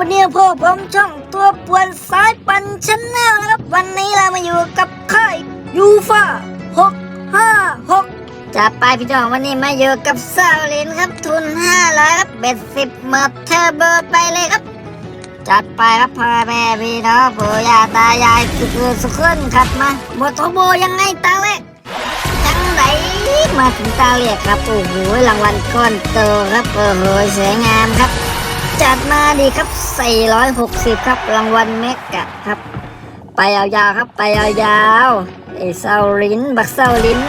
วันนี้พวกผมช่องตัวป่วนสายปั่นชแนลนะครับ วันนี้เรามาอยู่กับค่ายยูฟ่า656จะไปพี่น้องวันนี้มาอยู่กับซาลินครับทุน500ครับเบ็ดสิบเมอร์เทอร์เบอร์ไปเลยครับ จัดไปครับพ่อแม่พี่น้องปู่ย่าตายายสุขสุขคนขับมาหมดทโบยังไงตาเล็กจังไหนมาถึงตาเรียกครับโอ้โหรางวัลก้อนโตครับโอ้โหสวยงามครับ จัดมาดีครับ 460 ครับ รางวัลเมกะครับ ไปยาวๆครับ ไปยาวๆไอ้เซาลินบักเซาลิน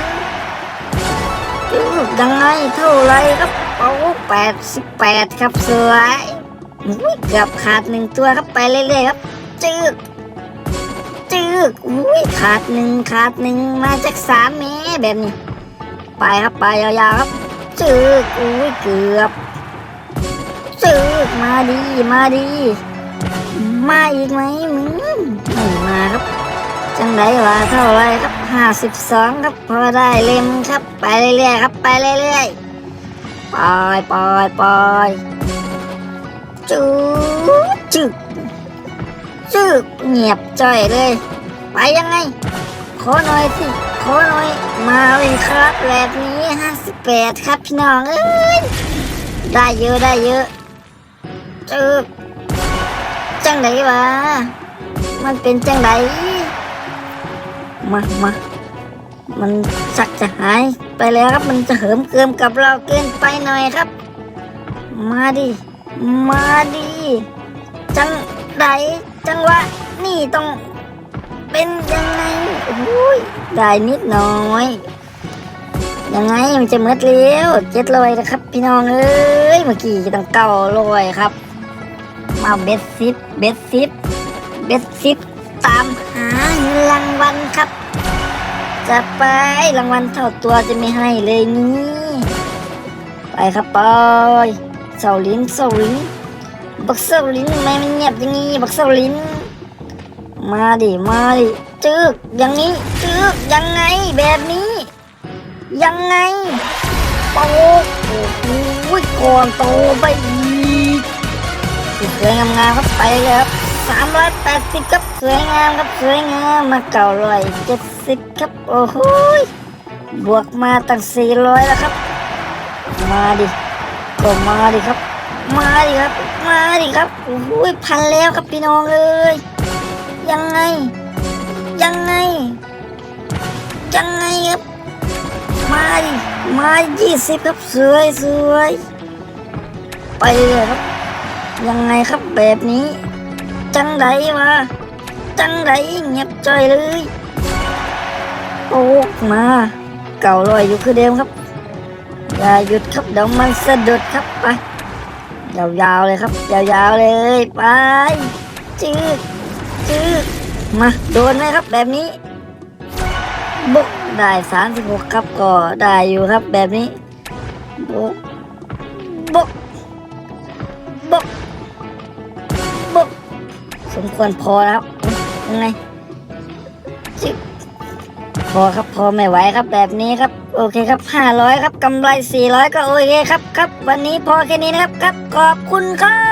ยังไงเท่าไรครับโอ้88ครับสวยอุ้ยเกือบขาดหนึ่งตัวครับไปเรื่อยๆครับจืดจืกอุ้ยขาดหนึ่งขาดหนึ่งมาจากสามเมตรแบบนี้ ไปครับไปยาวๆครับจืกอุ้ยเกือบจืก มาดี มาดี มาอีกไหมมึงไม่มาครับ จังไรวะเท่าไรครับห้าสิบสองครับพอได้เล่มครับ ไปเรื่อยๆครับ ไปเรื่อยๆปล่อยปล่อยปล่อยจืกจืกจึกเงียบจ้อยเลย ไปยังไง ขอหน่อยสิ ขอหน่อย มาเลยครับแบบนี้ห้าสิบแปดครับพี่น้องเอ้ยได้เยอะได้เยอะ จึกจังไดวะ มันเป็นจังไดมามามันสักจะหายไปแล้วครับ มันจะเหิมเกิมกับเราเกินไปหน่อยครับ มาดิ มาดิ จังไดจังวะ นี่ต้องเป็นยังไงโอ้ยได้นิดหน่อยยังไงมันจะเมืดเลี้ยวเจ็ดลอยนะครับ พี่น้องเอ้ยเมื่อกี้ต้องเก้าลอยครับ มาเบ็ดซิปเบ็ดซิปเบ็ดซิปตามหาเงินรางวัลครับ จะไปรางวัลเท่าตัวจะไม่ให้เลยนี่ไปครับไปเสาลิ้นเสาลิ้นบักเซาลินทำไมมันเงียบอย่างนี้บักเซาลินมาดิมาดิจึกอย่างนี้จึกยังไงแบบนี้ ยังไงโป๊กโอ้โหก่อนโตไปอี สวยงามๆครับไปเลยครับสามร้อยแปดสิบครับสวยงามครับสวยงามมาเก่าร้อยเจ็ดสิบครับโอ้โหบวกมาตั้งสี่ร้อยแล้วครับ มาดิก็มาดิครับ มาดิครับ มาดิครับโอ้โหพันแล้วครับพี่น้องเอ้ยยังไง ยังไง ยังไงครับมาดิมายี่สิบครับสวยสวยไปเลยครับ ยังไงครับแบบนี้ จังไดวะจังไดเงียบใจอยเลยโอ้มา เก่าลอยอยู่คือเดิมครับ อย่าหยุดครับเดี๋ยวมันสะดุดครับไปยาวๆเลยครับยาวๆเลยไปจืดจืดมาโดนไหมครับแบบนี้บุกได้สามสิบหกครับก็ได้อยู่ครับแบบนี้บุกบุก สมควรพอแล้วยังไงพอครับพอไม่ไหวครับแบบนี้ครับ โอเคครับห้าร้อยครับกำไรสี่ร้อยก็โอเคครับครับ วันนี้พอแค่นี้นะครับครับขอบคุณครับ